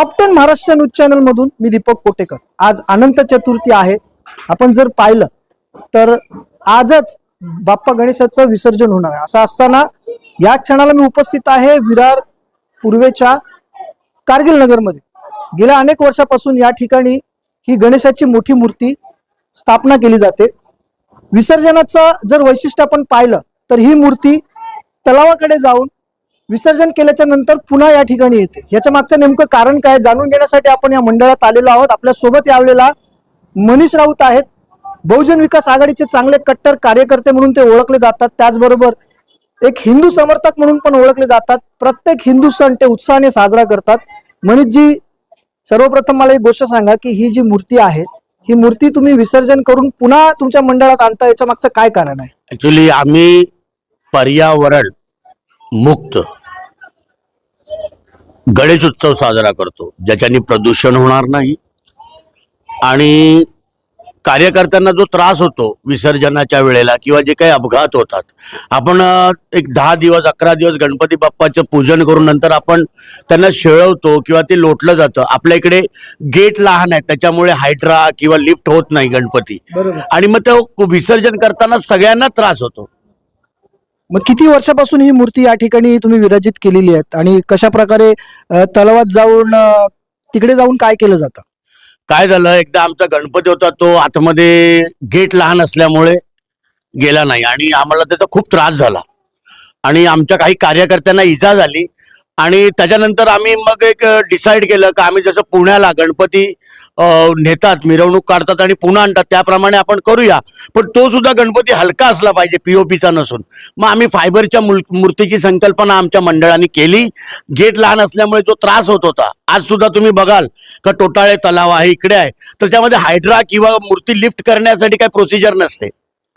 Top ten Maharashtra news channel मधून मी दीपक कोटेकर. आज अनंत चतुर्थी आहे. आपण जर पाहिलं तर आजच बाप्पा गणेशाचं विसर्जन होणार आहे. असं असताना या क्षणाला मी उपस्थित आहे विरार पूर्वेच्या कारगिल नगरमध्ये. गेल्या अनेक वर्षापासून या ठिकाणी ही गणेशाची मोठी मूर्ती स्थापना केली जाते. विसर्जनाचं जर वैशिष्ट्य आपण पाहिलं तर ही मूर्ती तलावाकडे जाऊन विसर्जन केल्याच्यानंतर पुन्हा या ठिकाणी येते. याच्या मागचं नेमकं कारण काय जाणून घेण्यासाठी आपण या मंडळात आलेलो आहोत. आपल्यासोबत यावेळेला मनीष राऊत आहेत. बहुजन विकास आघाडीचे चांगले कट्टर कार्यकर्ते म्हणून ते ओळखले जातात. त्याचबरोबर एक हिंदू समर्थक म्हणून पण ओळखले जातात. प्रत्येक हिंदू सण ते उत्साहाने साजरा करतात. मनीषजी सर्वप्रथम मला एक गोष्ट सांगा की ही जी मूर्ती आहे ही मूर्ती तुम्ही विसर्जन करून पुन्हा तुमच्या मंडळात आणता याच्या मागचं काय कारण आहे? ऍक्च्युली आम्ही पर्यावरण मुक्त गणेश उत्सव साजरा करतो ज्याच्याने प्रदूषण होणार नाही. आणि कार्यकर्त्यांना जो त्रास होतो विसर्जनाच्या वेळेला किंवा जे काही अपघात होतात आपण एक दहा दिवस अकरा दिवस गणपती बाप्पाचं पूजन करून नंतर आपण त्यांना शेळवतो किंवा ते लोटलं जातं. आपल्या इकडे गेट लहान आहे त्याच्यामुळे हायड्रा किंवा लिफ्ट होत नाही गणपती. आणि मग ते विसर्जन करताना सगळ्यांना त्रास होतो. मग किती वर्षापासून ही मूर्ती या ठिकाणी तुम्ही विराजित केलेली आहेत? आणि कशा प्रकारे अ, तलावात जाऊन अ, तिकडे जाऊन काय केलं जातं? काय झालं? एकदा आमचा गणपती होता तो आतमध्ये गेट लहान असल्यामुळे गेला नाही आणि आम्हाला त्याचा खूप त्रास झाला. आणि आमच्या काही कार्यकर्त्यांना इजा झाली आणि त्याच्यानंतर आम्ही मग एक डिसाईड केलं की आम्ही जसं पुण्याला गणपती नेतात मिरवणूक काढतात आणि पुन्हा आणतात. त्याप्रमाणे आपण करूया. पण तो सुद्धा गणपती हलका असला पाहिजे पीओपीचा नसून. मग आम्ही फायबरच्या मूर्तीची संकल्पना आमच्या मंडळाने केली. गेट लहान असल्यामुळे जो त्रास होत होता. आज सुद्धा तुम्ही बघाल का टोटाळे तलाव आहे इकडे आहे. तर त्यामध्ये हायड्रा किंवा मूर्ती लिफ्ट करण्यासाठी काही प्रोसिजर नसते.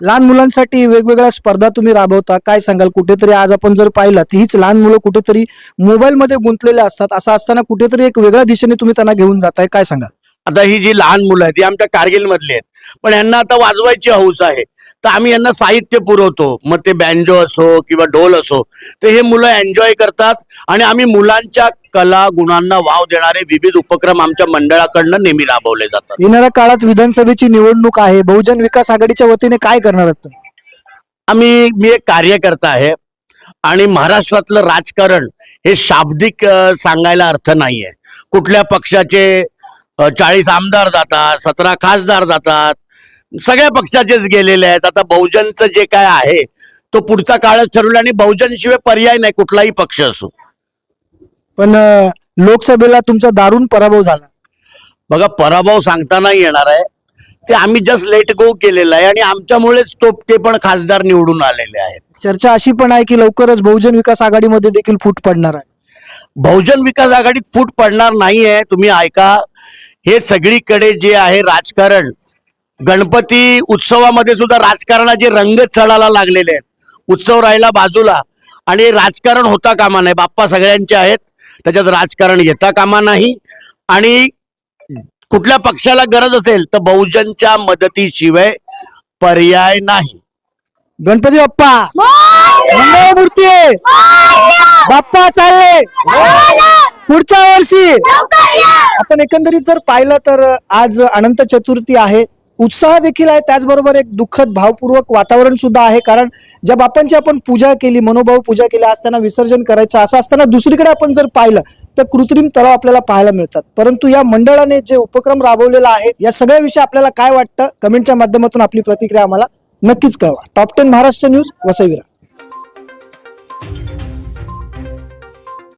लहान मुलांसाठी वेगवेगळ्या स्पर्धा तुम्ही राबवता. काय सांगाल? कुठेतरी आज आपण जर पाहिलं तर हीच लहान मुलं कुठेतरी मोबाईलमध्ये गुंतलेले असतात. असं असताना कुठेतरी एक वेगळ्या दिशेने तुम्ही त्यांना घेऊन जाताय. काय सांगाल? आता ही जी लहान मुलं आहेत ती आमच्या कारगिल मधली आहेत. पण यांना आता वाजवायची हौस आहे. तर आम्ही यांना साहित्य पुरवतो. मग ते बँजो असो किंवा ढोल असो तर हे मुलं एन्जॉय करतात. आणि आम्ही मुलांच्या कला गुणांना वाव देणारे विविध उपक्रम आमच्या मंडळाकडनं नेहमी राबवले जातात. येणाऱ्या काळात विधानसभेची निवडणूक आहे. बहुजन विकास आघाडीच्या वतीने काय करणार आहात? आम्ही मी एक कार्यकर्ता आहे आणि महाराष्ट्रातलं राजकारण हे शाब्दिक सांगायला अर्थ नाहीये. कुठल्या पक्षाचे चाळीस आमदार जातात सतरा खासदार जातात. सगळ्या पक्षाचेच गेलेले आहेत. आता बहुजनचं जे काय आहे तो पुढचा काळच ठरवला आणि बहुजन शिवाय पर्याय नाही कुठलाही पक्ष असो. पण लोकसभेला तुमचा दारुण पराभव झाला. बघा पराभव सांगता नाही येणार आहे. ते आम्ही जस्ट लेट गो केलेलं आहे आणि आमच्यामुळेच ते पण खासदार निवडून आलेले आहेत. चर्चा अशी पण आहे की लवकरच बहुजन विकास आघाडीमध्ये देखील फूट पडणार आहे. बहुजन विकास आघाडीत फूट पडणार नाहीये. तुम्ही ऐका हे सगळीकडे जे आहे राजकारण गणपती उत्सवामध्ये सुद्धा राजकारणाचे रंग चढायला लागलेले आहेत उत्सव राहिला बाजूला. आणि राजकारण होता कामा नाही. बाप्पा सगळ्यांचे आहेत त्याच्यात राजकारण येता कामा नाही. आणि कुठल्या पक्षाला गरज असेल तर बहुजनच्या मदतीशिवाय पर्याय नाही. गणपती बाप्पा! मूर्ती आहे. बाप्पा चालले! पुढच्या वर्षी. आपण एकंदरीत जर पाहिलं तर आज अनंत चतुर्थी आहे. उत्साह देखील आहे. त्याचबरोबर एक दुःखद भावपूर्वक वातावरण सुद्धा आहे. कारण ज्या बाप्पांची आपण पूजा केली मनोभाव पूजा केली आज त्यांना विसर्जन करायचं असं असताना दुसरीकडे आपण जर पाहिलं तर कृत्रिम तलाव आपल्याला पाहायला मिळतात. परंतु या मंडळाने जे उपक्रम राबवलेला आहे या सगळ्याविषयी आपल्याला काय वाटतं? कमेंटच्या माध्यमातून आपली प्रतिक्रिया आम्हाला नक्कीच कळवा. Top ten Maharashtra news वसईविरा